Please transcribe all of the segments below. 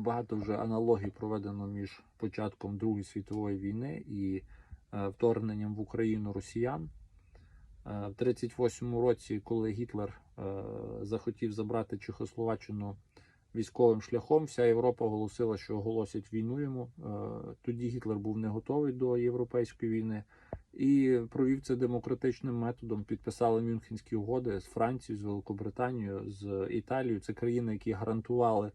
багато вже аналогій проведено між початком Другої світової війни і е, вторгненням в Україну росіян. Е, В 38-му році, коли Гітлер е, захотів забрати Чехословаччину військовим шляхом, вся Європа оголосила, що оголосять війну йому. Тоді Гітлер був не готовий до європейської війни і провів це демократичним методом. Підписали Мюнхенські угоди з Францією, з Великобританією, з Італією. Це країни, які гарантували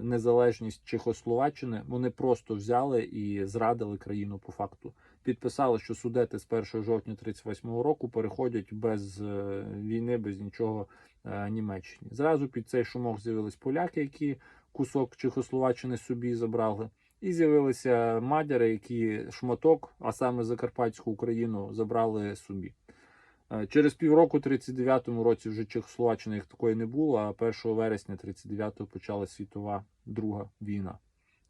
незалежність Чехословаччини. Вони просто взяли і зрадили країну по факту. Підписали, що судети з 1 жовтня 38-го року переходять без е, війни, без нічого е, Німеччині. Зразу під цей шумок з'явились поляки, які кусок Чехословаччини собі забрали. І з'явилися мадяри, які шматок, а саме Закарпатську Україну, забрали собі. Через півроку, 39-му році, вже Чехословаччини як такої не було, а 1 вересня 39-го почала світова Друга війна,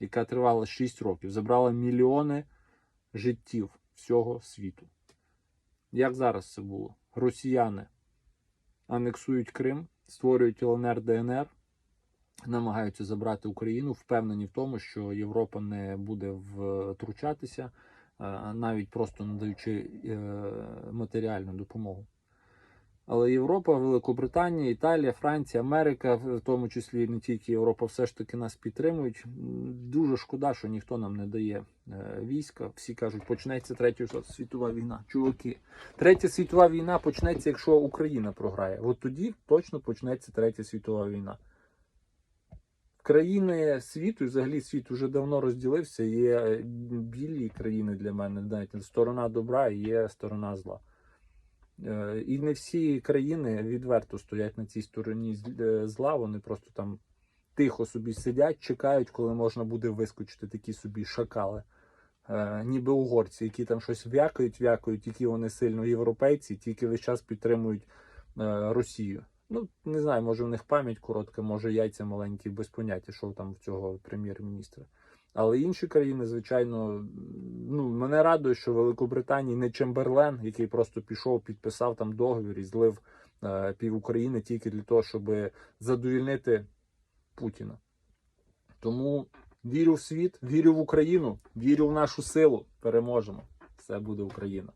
яка тривала 6 років, забрала мільйони життів всього світу. Як зараз це було? Росіяни анексують Крим, створюють ЛНР ДНР, намагаються забрати Україну, впевнені в тому, що Європа не буде втручатися, навіть просто надаючи е, матеріальну допомогу. Але Європа, Великобританія, Італія, Франція, Америка, в тому числі не тільки Європа, все ж таки нас підтримують. Дуже шкода, що ніхто нам не дає е, війська. Всі кажуть, почнеться третя світова війна. Чуваки, третя світова війна почнеться, якщо Україна програє. От тоді точно почнеться третя світова війна. Країни світу, взагалі світ уже давно розділився. Є е, білі країни для мене, знаєте, сторона добра і є сторона зла. Е, І не всі країни відверто стоять на цій стороні е, зла. Вони просто там тихо собі сидять, чекають, коли можна буде вискочити такі собі шакали. Ніби угорці, які там щось в'якають, в'якають, які вони сильно європейці, тільки весь час підтримують Росію. Ну, не знаю, може в них пам'ять коротка, може яйця маленькі, без поняття, що там в цього прем'єр-міністра. Але інші країни, звичайно, ну мене радує, що в Великобританії не Чемберлен, який просто пішов, підписав там договір і злив е, пів України тільки для того, щоб задовільнити Путіна. Тому вірю в світ, вірю в Україну, вірю в нашу силу. Переможемо. Все буде Україна.